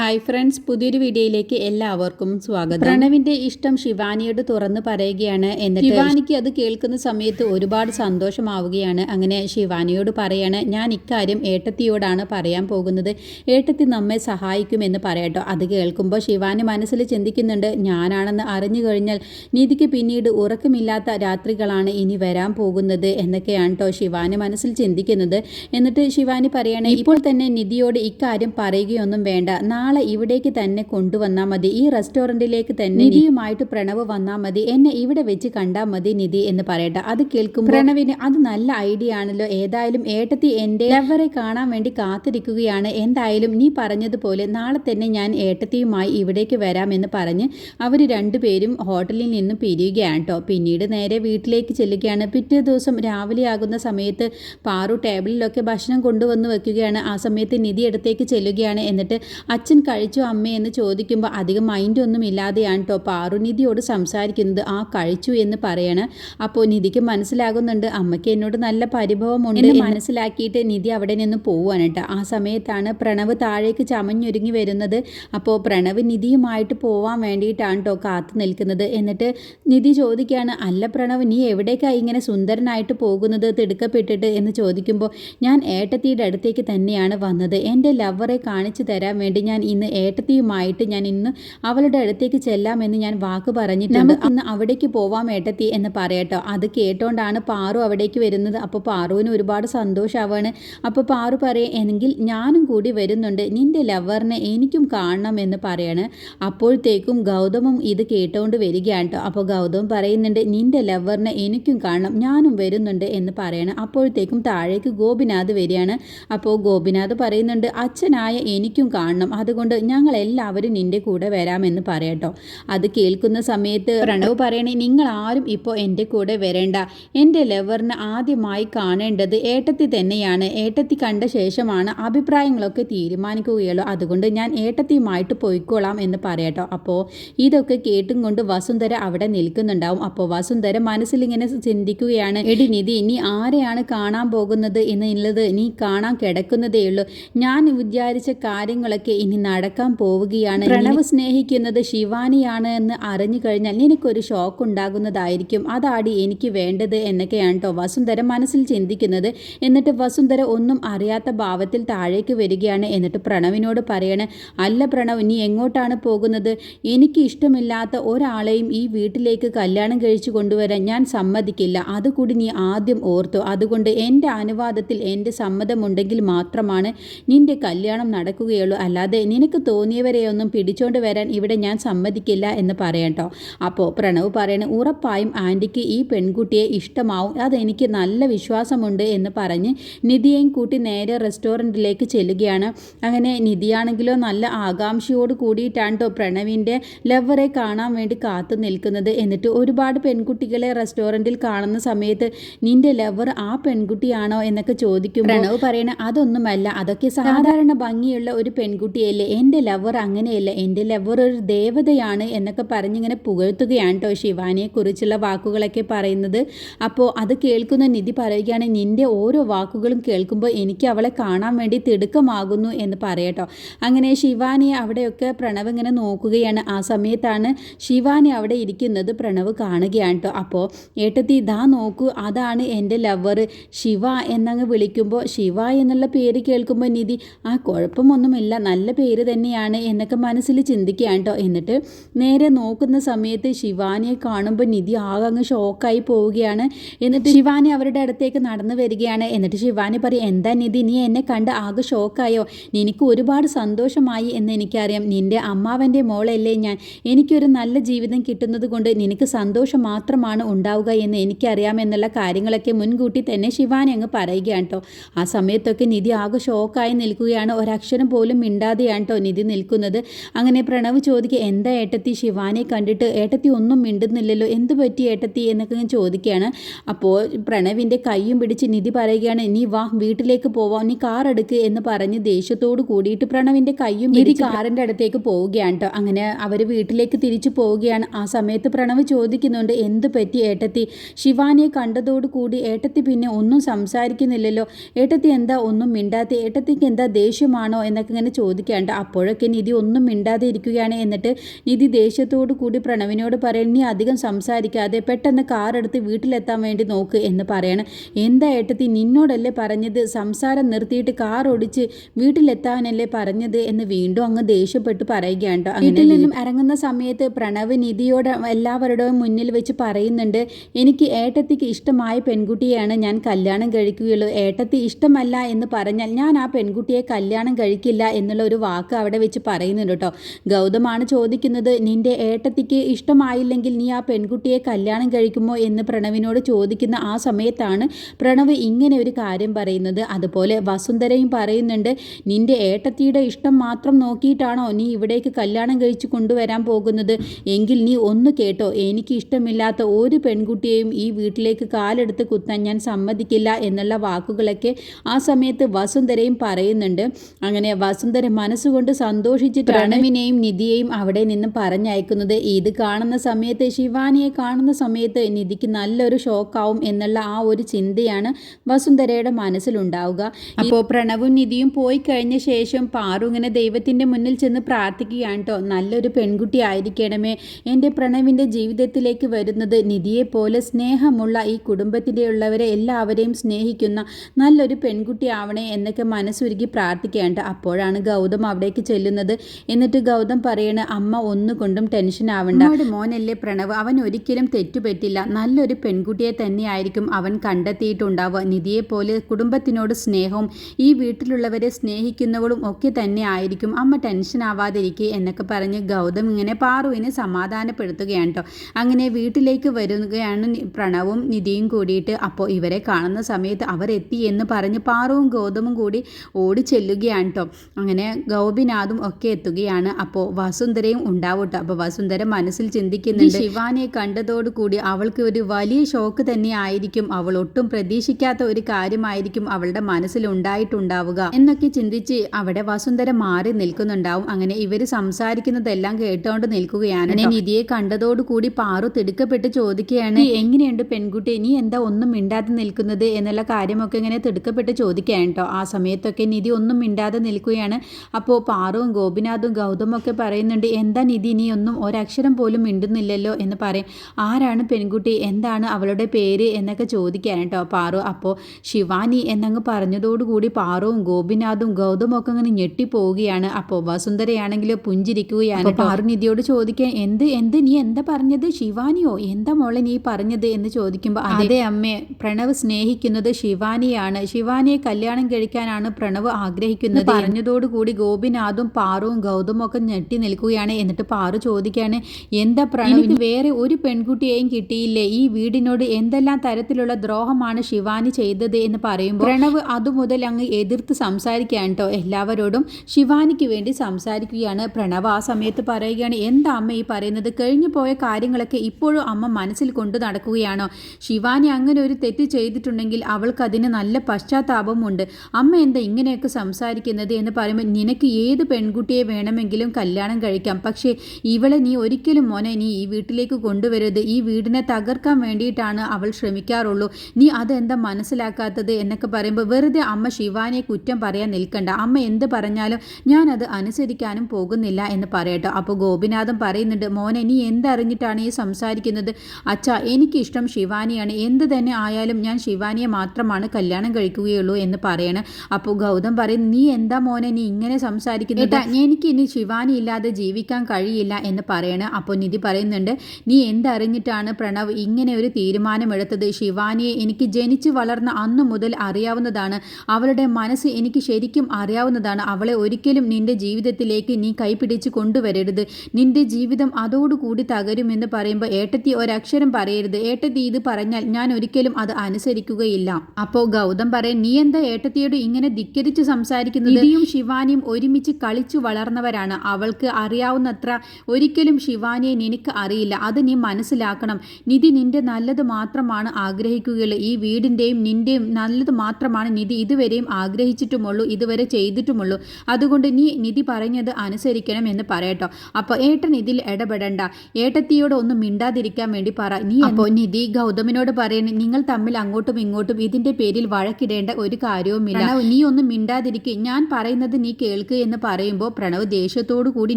Hi friends പുതിയൊരു വീഡിയോയിലേക്ക് എല്ലാവർക്കും സ്വാഗതം. പ്രണവിന്റെ ഇഷ്ടം ശിവാനിയോട് തുറന്നു പറയുകയാണ് എന്നിട്ട് ശിവാനിക്ക് അത് കേൾക്കുന്ന സമയത്ത് ഒരുപാട് സന്തോഷമാവുകയാണ്. അങ്ങനെ ശിവാനിയോട് പറയാണ് ഞാൻ ഇക്കാര്യം ഏട്ടത്തിയോടാണ് പറയാൻ പോകുന്നത്. ഏട്ടത്തി നമ്മെ സഹായിക്കുമെന്ന് പറയട്ടോ. അത് കേൾക്കുമ്പോൾ ശിവാനി മനസ്സിൽ ചിന്തിക്കുന്നുണ്ട് ഞാനാണെന്ന് അറിഞ്ഞു കഴിഞ്ഞാൽ നീതിക്ക് പിന്നീട് ഉറക്കമില്ലാത്ത രാത്രികളാണ് ഇനി വരാൻ പോകുന്നത്. എന്നൊക്കെയാണ് കേട്ടോ ശിവാനി മനസ്സിൽ ചിന്തിക്കുന്നത്. എന്നിട്ട് ശിവാനി പറയണേ ഇപ്പോൾ തന്നെ നിധിയോട് ഇക്കാര്യം പറയുകയൊന്നും വേണ്ട. നാളെ ഇവിടേക്ക് തന്നെ കൊണ്ടുവന്നാൽ മതി. ഈ റെസ്റ്റോറന്റിലേക്ക് തന്നെ നിധിയുമായിട്ട് പ്രണവ് വന്നാൽ മതി. എന്നെ ഇവിടെ വെച്ച് കണ്ടാൽ മതി നിധി എന്ന് പറയട്ടെ. അത് കേൾക്കും പ്രണവിന് അത് നല്ല ഐഡിയ ആണല്ലോ. ഏതായാലും ഏട്ടത്തി എന്റെ ലവറെ കാണാൻ വേണ്ടി കാത്തിരിക്കുകയാണ്. എന്തായാലും നീ പറഞ്ഞതുപോലെ നാളെ തന്നെ ഞാൻ ഏട്ടത്തിയുമായി ഇവിടേക്ക് വരാമെന്ന് പറഞ്ഞ് അവർ രണ്ടുപേരും ഹോട്ടലിൽ നിന്നും പിരിയുകയാണ് കേട്ടോ പിന്നീട് നേരെ വീട്ടിലേക്ക് ചെല്ലുകയാണ്. പിറ്റേ ദിവസം രാവിലെ ആകുന്ന സമയത്ത് പാറു ടേബിളിലൊക്കെ ഭക്ഷണം കൊണ്ടുവന്ന് വെക്കുകയാണ്. ആ സമയത്ത് നിധി അടുത്തേക്ക് ചെല്ലുകയാണ്. എന്നിട്ട് അച്ഛൻ കഴിച്ചു അമ്മേ എന്ന് ചോദിക്കുമ്പോൾ അധികം മൈൻഡ് ഒന്നും ഇല്ലാതെയാണ് കേട്ടോ പാറുനിധിയോട് സംസാരിക്കുന്നത്. ആ കഴിച്ചു എന്ന് പറയണ. അപ്പോൾ നിധിക്ക് മനസ്സിലാകുന്നുണ്ട് അമ്മയ്ക്ക് എന്നോട് നല്ല പരിഭവമുണ്ട് എന്ന് മനസ്സിലാക്കിയിട്ട് നിധി അവിടെ നിന്ന് പോവുകയാണ് കേട്ടോ ആ സമയത്താണ് പ്രണവ് താഴേക്ക് ചമഞ്ഞൊരുങ്ങി വരുന്നത്. അപ്പോൾ പ്രണവ് നിധിയുമായിട്ട് പോവാൻ വേണ്ടിയിട്ടാണ് കേട്ടോ കാത്തു നിൽക്കുന്നത്. എന്നിട്ട് നിധി ചോദിക്കുകയാണ് അല്ല പ്രണവ് നീ എവിടേക്കാണ് ഇങ്ങനെ സുന്ദരനായിട്ട് പോകുന്നത്? തിടുക്കപ്പെട്ടിട്ട്? എന്ന് ചോദിക്കുമ്പോൾ ഞാൻ ഏട്ടത്തിയുടെ അടുത്തേക്ക് തന്നെയാണ് വന്നത്. എന്റെ ലവറെ കാണിച്ചു തരാൻ വേണ്ടി ഞാൻ ഇന്ന് ഏട്ടത്തിയുമായിട്ട് ഞാൻ ഇന്ന് അവളുടെ അടുത്തേക്ക് ചെല്ലാമെന്ന് ഞാൻ വാക്ക് പറഞ്ഞിട്ടുണ്ട്. ഇന്ന് അവിടേക്ക് പോവാം ഏട്ടത്തി എന്ന് പറയട്ടോ. അത് കേട്ടോണ്ടാണ് പാറു അവിടേക്ക് വരുന്നത്. അപ്പോൾ പാറുവിന് ഒരുപാട് സന്തോഷമാവാണ് അപ്പോൾ പാറു പറയും എങ്കിൽ ഞാനും കൂടി വരുന്നുണ്ട്. നിന്റെ ലവറിനെ എനിക്കും കാണണം എന്ന് പറയാണ്. അപ്പോഴത്തേക്കും ഗൗതമും ഇത് കേട്ടോണ്ട് വരികയാണ് കേട്ടോ അപ്പോൾ ഗൗതം പറയുന്നുണ്ട് നിന്റെ ലവറിനെ എനിക്കും കാണണം. ഞാനും വരുന്നുണ്ട് എന്ന് പറയണം. അപ്പോഴത്തേക്കും താഴേക്ക് ഗോപിനാഥ് വരികയാണ്. അപ്പോൾ ഗോപിനാഥ് പറയുന്നുണ്ട് അച്ഛനായ എനിക്കും കാണണം. അതുകൊണ്ട് ഞങ്ങൾ എല്ലാവരും നിന്റെ കൂടെ വരാമെന്ന് പറയട്ടോ അത് കേൾക്കുന്ന സമയത്ത് പ്രണവ് പറയണേ നിങ്ങൾ ആരും ഇപ്പോൾ എന്റെ കൂടെ വരേണ്ട. എന്റെ ലവറിന് ആദ്യമായി കാണേണ്ടത് ഏട്ടത്തി തന്നെയാണ്. ഏട്ടത്തി കണ്ട ശേഷമാണ് അഭിപ്രായങ്ങളൊക്കെ തീരുമാനിക്കുകയുള്ളൂ. അതുകൊണ്ട് ഞാൻ ഏട്ടത്തിയുമായിട്ട് പോയിക്കോളാം എന്ന് പറയട്ടോ അപ്പോൾ ഇതൊക്കെ കേട്ടും കൊണ്ട് വസുന്ധര അവിടെ നിൽക്കുന്നുണ്ടാവും. അപ്പോൾ വസുന്ധര മനസ്സിലിങ്ങനെ ചിന്തിക്കുകയാണ് എടി നിധി നീ ആരെയാണ് കാണാൻ പോകുന്നത്? എന്നുള്ളത് നീ കാണാൻ കിടക്കുന്നതേ ഉള്ളൂ. ഞാൻ വിചാരിച്ച കാര്യങ്ങളൊക്കെ ഇനി നടക്കാൻ പോവുകയാണ്. പ്രണവ് സ്നേഹിക്കുന്നത് ശിവാനിയാണ് എന്ന് അറിഞ്ഞു കഴിഞ്ഞാൽ നിനക്കൊരു ഷോക്ക് ഉണ്ടാകുന്നതായിരിക്കും. അതാടി എനിക്ക് വേണ്ടത് എന്നൊക്കെയാണ് കേട്ടോ വസുന്ധര മനസ്സിൽ ചിന്തിക്കുന്നത്. എന്നിട്ട് വസുന്ധര ഒന്നും അറിയാത്ത ഭാവത്തിൽ താഴേക്ക് വരികയാണ്. എന്നിട്ട് പ്രണവിനോട് പറയണേ അല്ല പ്രണവ് നീ എങ്ങോട്ടാണ് പോകുന്നത്? എനിക്ക് ഇഷ്ടമില്ലാത്ത ഒരാളെയും ഈ വീട്ടിലേക്ക് കല്യാണം കഴിച്ചു കൊണ്ടുവരാൻ ഞാൻ സമ്മതിക്കില്ല. അതുകൂടി നീ ആദ്യം ഓർത്തു. അതുകൊണ്ട് എന്റെ അനുവാദത്തിൽ എന്റെ സമ്മതമുണ്ടെങ്കിൽ മാത്രമാണ് നിന്റെ കല്യാണം നടക്കുകയുള്ളൂ. അല്ലാതെ നിനക്ക് തോന്നിയവരെയൊന്നും പിടിച്ചോണ്ട് വരാൻ ഇവിടെ ഞാൻ സമ്മതിക്കില്ല എന്ന് പറയട്ടോ അപ്പോൾ പ്രണവ് പറയണ ഉറപ്പായും ആന്റിക്ക് ഈ പെൺകുട്ടിയെ ഇഷ്ടമാവും. അതെനിക്ക് നല്ല വിശ്വാസമുണ്ട് എന്ന് പറഞ്ഞ് നിധിയെയും കൂട്ടി നേരെ റെസ്റ്റോറന്റിലേക്ക് ചെല്ലുകയാണ്. അങ്ങനെ നിധിയാണെങ്കിലോ നല്ല ആകാംക്ഷയോട് കൂടിയിട്ടാണ് കേട്ടോ പ്രണവിന്റെ ലവറെ കാണാൻ വേണ്ടി കാത്തു നിൽക്കുന്നത്. എന്നിട്ട് ഒരുപാട് പെൺകുട്ടികളെ റെസ്റ്റോറന്റിൽ കാണുന്ന സമയത്ത് നിന്റെ ലവർ ആ പെൺകുട്ടിയാണോ? എന്നൊക്കെ ചോദിക്കും പ്രണവ് പറയണ അതൊന്നുമല്ല. അതൊക്കെ സാധാരണ ഭംഗിയുള്ള ഒരു പെൺകുട്ടിയല്ലേ എന്റെ ലവർ അങ്ങനെയല്ല. എന്റെ ലവർ ഒരു ദേവതയാണ് എന്നൊക്കെ പറഞ്ഞിങ്ങനെ പുകഴ്ത്തുകയാണ് കേട്ടോ ശിവാനിയെക്കുറിച്ചുള്ള വാക്കുകളൊക്കെ പറയുന്നത്. അപ്പോൾ അത് കേൾക്കുന്ന നിധി പറയുകയാണ് നിന്റെ ഓരോ വാക്കുകളും കേൾക്കുമ്പോൾ എനിക്ക് അവളെ കാണാൻ വേണ്ടി തിടുക്കമാകുന്നു എന്ന് പറയട്ടോ അങ്ങനെ ശിവാനി അവിടെയൊക്കെ പ്രണവ് ഇങ്ങനെ നോക്കുകയാണ്. ആ സമയത്താണ് ശിവാനി അവിടെ ഇരിക്കുന്നത് പ്രണവ് കാണുകയാണ് കേട്ടോ അപ്പോൾ ഏട്ടത്തി ഇതാ നോക്കൂ അതാണ് എന്റെ ലവർ ശിവ എന്നങ്ങ് വിളിക്കുമ്പോൾ ശിവ എന്നുള്ള പേര് കേൾക്കുമ്പോൾ നിധി ആ കുഴപ്പമൊന്നുമില്ല. നല്ല പേര് തന്നെയാണ് എന്നൊക്കെ മനസ്സിൽ ചിന്തിക്കുകയാണ് കേട്ടോ. എന്നിട്ട് നേരെ നോക്കുന്ന സമയത്ത് ശിവാനിയെ കാണുമ്പോൾ നിധി ആകെ അങ്ങ് ഷോക്കായി പോവുകയാണ്. എന്നിട്ട് ശിവാനി അവരുടെ അടുത്തേക്ക് നടന്നു വരികയാണ്. എന്നിട്ട് ശിവാനി പറയും എന്താ നിധി നീ എന്നെ കണ്ട് ആകെ ഷോക്കായോ? നിനക്ക് ഒരുപാട് സന്തോഷമായി എന്ന് എനിക്കറിയാം. നിന്റെ അമ്മാവന്റെ മോളല്ലേ ഞാൻ. എനിക്കൊരു നല്ല ജീവിതം കിട്ടുന്നത് കൊണ്ട് നിനക്ക് സന്തോഷം മാത്രമാണ് ഉണ്ടാവുക എന്ന് എനിക്കറിയാമെന്നുള്ള കാര്യങ്ങളൊക്കെ മുൻകൂട്ടി തന്നെ ശിവാനി അങ്ങ് പറയുകയാണ് കേട്ടോ. ആ സമയത്തൊക്കെ നിധി ആകെ ഷോക്കായി നിൽക്കുകയാണ്. ഒരക്ഷരം പോലും മിണ്ടാതെയാണ് കേട്ടോ നിധി നിൽക്കുന്നത്. അങ്ങനെ പ്രണവ് ചോദിക്കുക എന്താ ഏട്ടത്തി ശിവാനെ കണ്ടിട്ട്? ഏട്ടത്തി ഒന്നും മിണ്ടുന്നില്ലല്ലോ. എന്ത് പറ്റി ഏട്ടത്തി? എന്നൊക്കെ ഞാൻ ചോദിക്കുകയാണ് അപ്പോൾ പ്രണവിന്റെ കൈയും പിടിച്ച് നിധി പറയുകയാണ് നീ വാ വീട്ടിലേക്ക് പോവാം. നീ കാർ എടുക്ക് എന്ന് പറഞ്ഞ് ദേഷ്യത്തോട് കൂടിയിട്ട് പ്രണവിന്റെ കൈയും നിധി കാറിന്റെ അടുത്തേക്ക് പോവുകയാണ് കേട്ടോ. അങ്ങനെ അവർ വീട്ടിലേക്ക് തിരിച്ചു പോവുകയാണ്. ആ സമയത്ത് പ്രണവ് ചോദിക്കുന്നുണ്ട് എന്ത് പറ്റി ഏട്ടത്തി? ശിവാനെ കണ്ടതോട് കൂടി ഏട്ടത്തി പിന്നെ ഒന്നും സംസാരിക്കുന്നില്ലല്ലോ. ഏട്ടത്തി എന്താ ഒന്നും മിണ്ടാത്തി? ഏട്ടത്തിക്ക് എന്താ ദേഷ്യമാണോ? എന്നൊക്കെ ഇങ്ങനെ ചോദിക്കാണ്ട് ചോദിക്കുകയാണ് അപ്പോഴൊക്കെ നിധി ഒന്നും മിണ്ടാതെ ഇരിക്കുകയാണ് എന്നിട്ട് നിധി ദേഷ്യത്തോടു കൂടി പ്രണവിനോട് പറയണം. നീ അധികം സംസാരിക്കാതെ പെട്ടെന്ന് കാർ എടുത്ത് വീട്ടിലെത്താൻ വേണ്ടി നോക്ക് എന്ന് പറയണം. എന്താ ഏട്ടത്തി നിന്നോടല്ലേ പറഞ്ഞത്? സംസാരം നിർത്തിയിട്ട് കാർ ഓടിച്ച് വീട്ടിലെത്താനല്ലേ പറഞ്ഞത്? എന്ന് വീണ്ടും അങ്ങ് ദേഷ്യപ്പെട്ട് പറയുകയാണ് കേട്ടോ. വീട്ടിൽ നിന്നും ഇറങ്ങുന്ന സമയത്ത് പ്രണവ് നിധിയോട് എല്ലാവരുടെയും മുന്നിൽ വെച്ച് പറയുന്നുണ്ട് എനിക്ക് ഏട്ടത്തിക്ക് ഇഷ്ടമായ പെൺകുട്ടിയാണ്. ഞാൻ കല്യാണം കഴിക്കുകയുള്ളൂ. ഏട്ടത്തി ഇഷ്ടമല്ല എന്ന് പറഞ്ഞാൽ ഞാൻ ആ പെൺകുട്ടിയെ കല്യാണം കഴിക്കില്ല എന്നുള്ള ഒരു വാക്ക് അവിടെ വെച്ച് പറയുന്നുണ്ട് കേട്ടോ. ഗൗതമാണ് ചോദിക്കുന്നത് നിന്റെ ഏട്ടത്തിക്ക് ഇഷ്ടമായില്ലെങ്കിൽ നീ ആ പെൺകുട്ടിയെ കല്യാണം കഴിക്കുമോ? എന്ന് പ്രണവിനോട് ചോദിക്കുന്ന ആ സമയത്താണ് പ്രണവ് ഇങ്ങനെ ഒരു കാര്യം പറയുന്നത്. അതുപോലെ വസുന്ധരയും പറയുന്നുണ്ട് നിന്റെ ഏട്ടത്തിയുടെ ഇഷ്ടം മാത്രം നോക്കിയിട്ടാണോ നീ ഇവിടേക്ക് കല്യാണം കഴിച്ചു കൊണ്ടുവരാൻ പോകുന്നത്? എങ്കിൽ നീ ഒന്ന് കേട്ടോ എനിക്ക് ഇഷ്ടമില്ലാത്ത ഒരു പെൺകുട്ടിയെയും ഈ വീട്ടിലേക്ക് കാലെടുത്ത് കുത്താൻ ഞാൻ സമ്മതിക്കില്ല എന്നുള്ള വാക്കുകളൊക്കെ ആ സമയത്ത് വസുന്ധരയും പറയുന്നുണ്ട്. അങ്ങനെ വസുന്ധര മനസ്സുകൊണ്ട് സന്തോഷിച്ച് പ്രണവിനെയും നിധിയെയും അവിടെ നിന്ന് പറഞ്ഞയക്കുന്നത്. ഇത് കാണുന്ന സമയത്ത് ശിവാനിയെ കാണുന്ന സമയത്ത് നിധിക്ക് നല്ലൊരു ഷോക്കാവും എന്നുള്ള ആ ഒരു ചിന്തയാണ് വസുന്ധരയുടെ മനസ്സിലുണ്ടാവുക. അപ്പോൾ പ്രണവും നിധിയും പോയി കഴിഞ്ഞ ശേഷം പാറു ഇങ്ങനെ ദൈവത്തിന്റെ മുന്നിൽ ചെന്ന് പ്രാർത്ഥിക്കുകയാണ് കേട്ടോ നല്ലൊരു പെൺകുട്ടി ആയിരിക്കണമേ. എന്റെ പ്രണവിന്റെ ജീവിതത്തിലേക്ക് വരുന്നത് നിധിയെ പോലെ സ്നേഹമുള്ള ഈ കുടുംബത്തിന്റെ ഉള്ളവരെ എല്ലാവരെയും സ്നേഹിക്കുന്ന നല്ലൊരു പെൺകുട്ടി ആവണേ എന്നൊക്കെ മനസ്സുരുക്കി പ്രാർത്ഥിക്കേണ്ട അപ്പോഴാണ് ഗൗതം അവിടേക്ക് ചെല്ലുന്നത്. എന്നിട്ട് ഗൗതം പറയണ അമ്മ ഒന്നുകൊണ്ടും ടെൻഷൻ ആവണ്ട. മോനല്ലേ പ്രണവ്? അവൻ ഒരിക്കലും തെറ്റുപറ്റില്ല. നല്ലൊരു പെൺകുട്ടിയെ തന്നെയായിരിക്കും അവൻ കണ്ടെത്തിയിട്ടുണ്ടാവുക. നിധിയെ പോലെ കുടുംബത്തിനോട് സ്നേഹവും ഈ വീട്ടിലുള്ളവരെ സ്നേഹിക്കുന്നവളും ഒക്കെ തന്നെ ആയിരിക്കും. അമ്മ ടെൻഷൻ ആവാതിരിക്കുക എന്നൊക്കെ പറഞ്ഞ് ഗൗതം ഇങ്ങനെ പാറുവിനെ സമാധാനപ്പെടുത്തുകയാണ് കേട്ടോ അങ്ങനെ വീട്ടിലേക്ക് വരുകയാണ് പ്രണവും നിധിയും കൂടിയിട്ട്. അപ്പോൾ ഇവരെ കാണുന്ന സമയത്ത് അവരെത്തി എന്ന് പറഞ്ഞ് പാറുവും ഗൗതമും കൂടി ഓടി ചെല്ലുകയാണ് കേട്ടോ അങ്ങനെ ഗോപിനാഥും ഒക്കെ എത്തുകയാണ്. അപ്പോൾ വസുന്ധരയും ഉണ്ടാവും കേട്ടോ അപ്പോൾ വസുന്ധര മനസ്സിൽ ചിന്തിക്കുന്നുണ്ട്. ശിവാനെ കണ്ടതോടുകൂടി അവൾക്ക് ഒരു വലിയ ഷോക്ക് തന്നെ ആയിരിക്കും. അവൾ ഒട്ടും പ്രതീക്ഷിക്കാത്ത ഒരു കാര്യമായിരിക്കും അവളുടെ മനസ്സിൽ ഉണ്ടായിട്ടുണ്ടാവുക എന്നൊക്കെ ചിന്തിച്ച് അവിടെ വസുന്ധര മാറി നിൽക്കുന്നുണ്ടാവും. അങ്ങനെ ഇവർ സംസാരിക്കുന്നതെല്ലാം കേട്ടുകൊണ്ട് നിൽക്കുകയാണ്. നിധിയെ കണ്ടതോടുകൂടി പാറു തിടുക്കപ്പെട്ട് ചോദിക്കുകയാണ് എങ്ങനെയുണ്ട് പെൺകുട്ടി? നീ എന്താ ഒന്നും മിണ്ടാതെ നിൽക്കുന്നത്? എന്നുള്ള കാര്യമൊക്കെ ഇങ്ങനെ തിടുക്കപ്പെട്ട് ചോദിക്കുകയാണ് കേട്ടോ. ആ സമയത്തൊക്കെ നിധി ഒന്നും മിണ്ടാതെ നിൽക്കുകയാണ്. അപ്പോൾ പാറുവും ഗോപിനാഥും ഗൗതമും ഒക്കെ പറയുന്നുണ്ട് എന്താ നിധി? നീ ഒന്നും ഒരക്ഷരം പോലും മിണ്ടുന്നില്ലല്ലോ എന്ന് പറയും. ആരാണ് പെൺകുട്ടി? എന്താണ് അവളുടെ പേര്? എന്നൊക്കെ ചോദിക്കാൻ കേട്ടോ പാറു. അപ്പോൾ ശിവാനി എന്നങ്ങ് പറഞ്ഞതോടുകൂടി പാറുവും ഗോപിനാഥും ഗൗതമും ഒക്കെ അങ്ങനെ ഞെട്ടിപ്പോവുകയാണ്. അപ്പോൾ വസുന്ധരയാണെങ്കിലോ പുഞ്ചിരിക്കുകയാണ് പാറു നിധിയോട് ചോദിക്കാൻ എന്ത് എന്ത്? നീ എന്താ പറഞ്ഞത്? ശിവാനിയോ? എന്താ മോളെ നീ പറഞ്ഞത്? എന്ന് ചോദിക്കുമ്പോൾ അതെ അമ്മേ പ്രണവ് സ്നേഹിക്കുന്നത് ശിവാനിയാണ്. ശിവാനിയെ കല്യാണം കഴിക്കാനാണ് പ്രണവ് ആഗ്രഹിക്കുന്നത്. പറഞ്ഞതോടുകൂടി ഗോപിനാഥും പാറുവും ഗൗതമും ഒക്കെ ഞെട്ടി നിൽക്കുകയാണ്. എന്നിട്ട് പാറു ചോദിക്കുകയാണ് എന്താ പ്രണവിന് വേറെ ഒരു പെൺകുട്ടിയെയും കിട്ടിയില്ലേ? ഈ വീടിനോട് എന്തെല്ലാം തരത്തിലുള്ള ദ്രോഹമാണ് ശിവാനി ചെയ്തത്? എന്ന് പറയുമ്പോൾ പ്രണവ് അതുമുതൽ അങ്ങ് എതിർത്ത് സംസാരിക്കുകയാണ് കേട്ടോ എല്ലാവരോടും ശിവാനിക്ക് വേണ്ടി സംസാരിക്കുകയാണ്. പ്രണവ് ആ സമയത്ത് പറയുകയാണ് എന്താ അമ്മ ഈ പറയുന്നത്? കഴിഞ്ഞു പോയ കാര്യങ്ങളൊക്കെ ഇപ്പോഴും അമ്മ മനസ്സിൽ കൊണ്ടു നടക്കുകയാണോ? ശിവാനി അങ്ങനെ ഒരു തെറ്റ് ചെയ്തിട്ടുണ്ടെങ്കിൽ അവൾക്ക് അതിന് നല്ല പശ്ചാത്താപമുണ്ട്. അമ്മ എന്താ ഇങ്ങനെയൊക്കെ സംസാരിക്കുന്നത്? എന്ന് പറയുമ്പോൾ നിനക്ക് ഏത് പെൺകുട്ടിയെ വേണമെങ്കിലും കല്യാണം കഴിക്കാം. പക്ഷേ ഇവളെ നീ ഒരിക്കലും മോനെ നീ ഈ വീട്ടിലേക്ക് കൊണ്ടുവരരുത്. ഈ വീടിനെ തകർക്കാൻ വേണ്ടിയിട്ടാണ് അവൾ ശ്രമിക്കാറുള്ളൂ. നീ അതെന്താ മനസ്സിലാക്കാത്തത് എന്നൊക്കെ പറയുമ്പോൾ വെറുതെ അമ്മ ശിവാനെ കുറ്റം പറയാൻ നിൽക്കണ്ട. അമ്മ എന്ത് പറഞ്ഞാലും ഞാനത് അനുസരിക്കാനും പോകുന്നില്ല എന്ന് പറയട്ടോ. അപ്പോൾ ഗോപിനാഥൻ പറയുന്നുണ്ട് മോനെ നീ എന്തറിഞ്ഞിട്ടാണ് ഈ സംസാരിക്കുന്നത്? അച്ഛാ എനിക്കിഷ്ടം ശിവാനിയാണ്. എന്ത് തന്നെ ആയാലും ഞാൻ ശിവാനിയെ മാത്രമാണ് കല്യാണം കഴിക്കുകയുള്ളൂ എന്ന് പറയണം. അപ്പോൾ ഗൗതം പറയും നീ എന്താ മോനെ നീ ഇങ്ങനെ സംസാരിക്കുന്നത് എനിക്ക് ഇനി ശിവാനി ഇല്ലാതെ ജീവിക്കാൻ കഴിയില്ല എന്ന് പറയണ. അപ്പോൾ നിധി പറയുന്നുണ്ട് നീ എന്തറിഞ്ഞിട്ടാണ് പ്രണവ് ഇങ്ങനെ ഒരു തീരുമാനമെടുത്തത്? ശിവാനിയെ എനിക്ക് ജനിച്ചു വളർന്ന അന്നു മുതൽ അറിയാവുന്നതാണ്. അവളുടെ മനസ്സ് എനിക്ക് ശരിക്കും അറിയാവുന്നതാണ്. അവളെ ഒരിക്കലും നിന്റെ ജീവിതത്തിലേക്ക് നീ കൈപിടിച്ച് കൊണ്ടുവരരുത്. നിന്റെ ജീവിതം അതോടുകൂടി തകരുമെന്ന് പറയുമ്പോൾ ഏട്ടത്തി ഒരക്ഷരം പറയരുത്. ഏട്ടത്തി ഇത് പറഞ്ഞാൽ ഞാൻ ഒരിക്കലും അത് അനുസരിക്കുകയില്ല. അപ്പോൾ ഗൗതം പറയും നീ എന്താ ഏട്ടത്തിയോട് ഇങ്ങനെ ധിക്കരിച്ച് സംസാരിക്കുന്നത്? നിധിയും ശിവാനിയും ഒരുമിച്ച് കളിച്ചു വളർന്നവരാണ്. അവൾക്ക് അറിയാവുന്നത്ര ഒരിക്കലും ശിവാനിയെ നിനക്ക് അറിയില്ല. അത് നീ മനസ്സിലാക്കണം. നിധി നിന്റെ നല്ലത് മാത്രമാണ് ആഗ്രഹിക്കുകയുള്ളൂ. ഈ വീടിന്റെയും നിന്റെയും നല്ലത് മാത്രമാണ് നിധി ഇതുവരെയും ആഗ്രഹിച്ചിട്ടുമുള്ളൂ ഇതുവരെ ചെയ്തിട്ടുമുള്ളൂ. അതുകൊണ്ട് നീ നിധി പറഞ്ഞത് അനുസരിക്കണം എന്ന് പറയട്ടോ. അപ്പോൾ ഏട്ടൻ ഇതിൽ ഇടപെടണ്ട. ഏട്ടത്തിയോട് ഒന്നും മിണ്ടാതിരിക്കാൻ വേണ്ടി പറ. നീ അപ്പോൾ നിധി ഗൗതമിനോട് പറയണേ നിങ്ങൾ തമ്മിൽ അങ്ങോട്ടും ഇങ്ങോട്ടും ഇതിന്റെ പേരിൽ വഴക്കിടേണ്ട ഒരു കാര്യവുമില്ല. നീ ഒന്നും മിണ്ടാതിരിക്കുക ഞാൻ പറയുന്നത് നീ കേൾക്കുക നിൽക്ക് എന്ന് പറയുമ്പോൾ പ്രണവ് ദേഷ്യത്തോടു കൂടി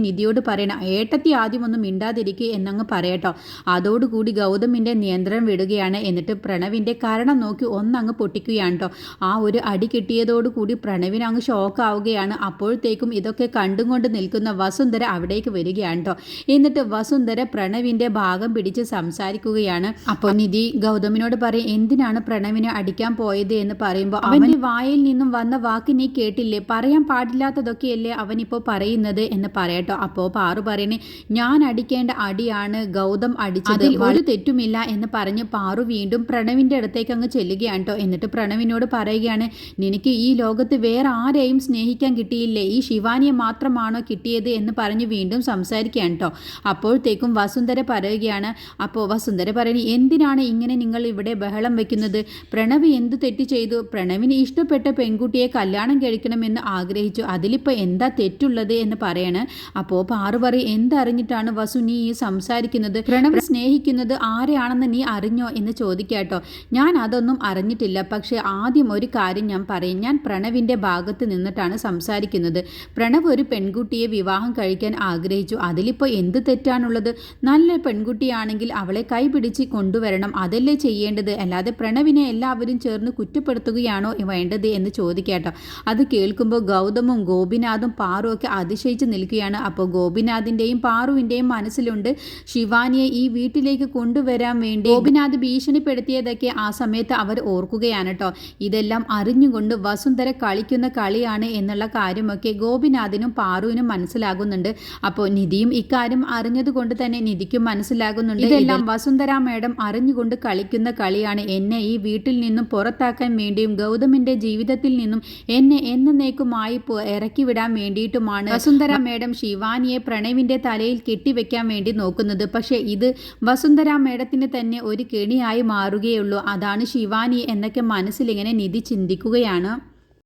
നിധിയോട് പറയണം ഏട്ടത്തി ആദ്യം ഒന്നും മിണ്ടാതിരിക്കുക എന്നങ്ങ് പറയട്ടോ. അതോടുകൂടി ഗൗതമിന്റെ നിയന്ത്രണം വിടുകയാണ്. എന്നിട്ട് പ്രണവിന്റെ കാരണം നോക്കി ഒന്നങ്ങ് പൊട്ടിക്കുകയാണ് കേട്ടോ ആ ഒരു അടി കിട്ടിയതോടുകൂടി പ്രണവിന് അങ്ങ് ഷോക്കാവുകയാണ്. അപ്പോഴത്തേക്കും ഇതൊക്കെ കണ്ടും കൊണ്ട് നിൽക്കുന്ന വസുന്ധര അവിടേക്ക് വരികയാണ് കേട്ടോ എന്നിട്ട് വസുന്ധര പ്രണവിന്റെ ഭാഗം പിടിച്ച് സംസാരിക്കുകയാണ്. അപ്പോൾ നിധി ഗൗതമിനോട് പറയും എന്തിനാണ് പ്രണവിനെ അടിക്കാൻ പോയത്? എന്ന് പറയുമ്പോൾ അവന്റെ വായിൽ നിന്നും വന്ന വാക്ക് നീ കേട്ടില്ലേ? പറയാൻ പാടില്ലാത്തതൊക്കെയല്ലേ അവനിപ്പോൾ പറയുന്നത് എന്ന് പറയട്ടോ. അപ്പോൾ പാറു പറയണേ ഞാൻ അടിക്കേണ്ട അടിയാണ് ഗൗതം അടിച്ചത്. ഒരു തെറ്റുമില്ല എന്ന് പറഞ്ഞ് പാറു വീണ്ടും പ്രണവിന്റെ അടുത്തേക്ക് അങ്ങ് ചെല്ലുകയാണ് കേട്ടോ എന്നിട്ട് പ്രണവിനോട് പറയുകയാണ് നിനക്ക് ഈ ലോകത്ത് വേറെ ആരെയും സ്നേഹിക്കാൻ കിട്ടിയില്ലേ? ഈ ശിവാനിയെ മാത്രമാണോ കിട്ടിയത്? എന്ന് പറഞ്ഞ് വീണ്ടും സംസാരിക്കുകയാണ് കേട്ടോ അപ്പോഴത്തേക്കും വസുന്ധര പറയുകയാണ് അപ്പോൾ വസുന്ധര പറയുന്നത് എന്തിനാണ് ഇങ്ങനെ നിങ്ങൾ ഇവിടെ ബഹളം വെക്കുന്നത്? പ്രണവ് എന്ത് തെറ്റ് ചെയ്തു? പ്രണവിന് ഇഷ്ടപ്പെട്ട പെൺകുട്ടിയെ കല്യാണം കഴിക്കണമെന്ന് ആഗ്രഹിച്ചു. അതിലിപ്പോൾ എന്താ തെറ്റുള്ളത് എന്ന് പറയാണ്. അപ്പോൾ പാറു പറയും എന്തറിഞ്ഞിട്ടാണ് വസു നീ ഈ സംസാരിക്കുന്നത്? പ്രണവ് സ്നേഹിക്കുന്നത് ആരെയാണെന്ന് നീ അറിഞ്ഞോ? എന്ന് ചോദിക്കാട്ടോ ഞാൻ അതൊന്നും അറിഞ്ഞിട്ടില്ല. പക്ഷേ ആദ്യം ഒരു കാര്യം ഞാൻ പറയും. ഞാൻ പ്രണവിന്റെ ഭാഗത്ത് നിന്നിട്ടാണ് സംസാരിക്കുന്നത്. പ്രണവ് ഒരു പെൺകുട്ടിയെ വിവാഹം കഴിക്കാൻ ആഗ്രഹിച്ചു. അതിലിപ്പോൾ എന്ത് തെറ്റാണുള്ളത്? നല്ല പെൺകുട്ടിയാണെങ്കിൽ അവളെ കൈപിടിച്ച് കൊണ്ടുവരണം. അതല്ലേ ചെയ്യേണ്ടത്? അല്ലാതെ പ്രണവിനെ എല്ലാവരും ചേർന്ന് കുറ്റപ്പെടുത്തുകയാണോ വേണ്ടത് എന്ന് ചോദിക്കാട്ടോ അത് കേൾക്കുമ്പോൾ ഗൗതമും ഗോപിനാഥും പാറുവൊക്കെ അതിശയിച്ച് നിൽക്കുകയാണ്. അപ്പോൾ ഗോപിനാഥിന്റെയും പാറുവിന്റെയും മനസ്സിലുണ്ട് ശിവാനിയെ ഈ വീട്ടിലേക്ക് കൊണ്ടുവരാൻ വേണ്ടി. ഗോപിനാഥ് ഭീഷണിപ്പെടുത്തിയതൊക്കെ ആ സമയത്ത് അവർ ഓർക്കുകയാണ് കേട്ടോ. ഇതെല്ലാം അറിഞ്ഞുകൊണ്ട് വസുന്ധര കളിക്കുന്ന കളിയാണ് എന്നുള്ള കാര്യമൊക്കെ ഗോപിനാഥിനും പാറുവിനും മനസ്സിലാകുന്നുണ്ട്. അപ്പോൾ നിധിയും ഇക്കാര്യം അറിഞ്ഞതുകൊണ്ട് തന്നെ നിധിക്കും മനസ്സിലാകുന്നുണ്ട്. ഇതെല്ലാം വസുന്ധര മേഡം അറിഞ്ഞുകൊണ്ട് കളിക്കുന്ന കളിയാണ്. എന്നെ ഈ വീട്ടിൽ നിന്നും പുറത്താക്കാൻ വേണ്ടിയും ഗൗതമിന്റെ ജീവിതത്തിൽ നിന്നും എന്നെ എന്നേക്കുമായി ഇറക്കി വിടാൻ വേണ്ടിയിട്ടുമാണ്. വസുന്ധര മേഡം ശിവാനിയെ പ്രണവിന്റെ തലയിൽ കെട്ടിവെക്കാൻ വേണ്ടി നോക്കുന്നത്. പക്ഷേ ഇത് വസുന്ധര മേഡത്തിന് തന്നെ ഒരു കെണിയായി മാറുകയുള്ളൂ. അതാണ് ശിവാനി എന്നൊക്കെ മനസ്സിലിങ്ങനെ നിധി ചിന്തിക്കുകയാണ്.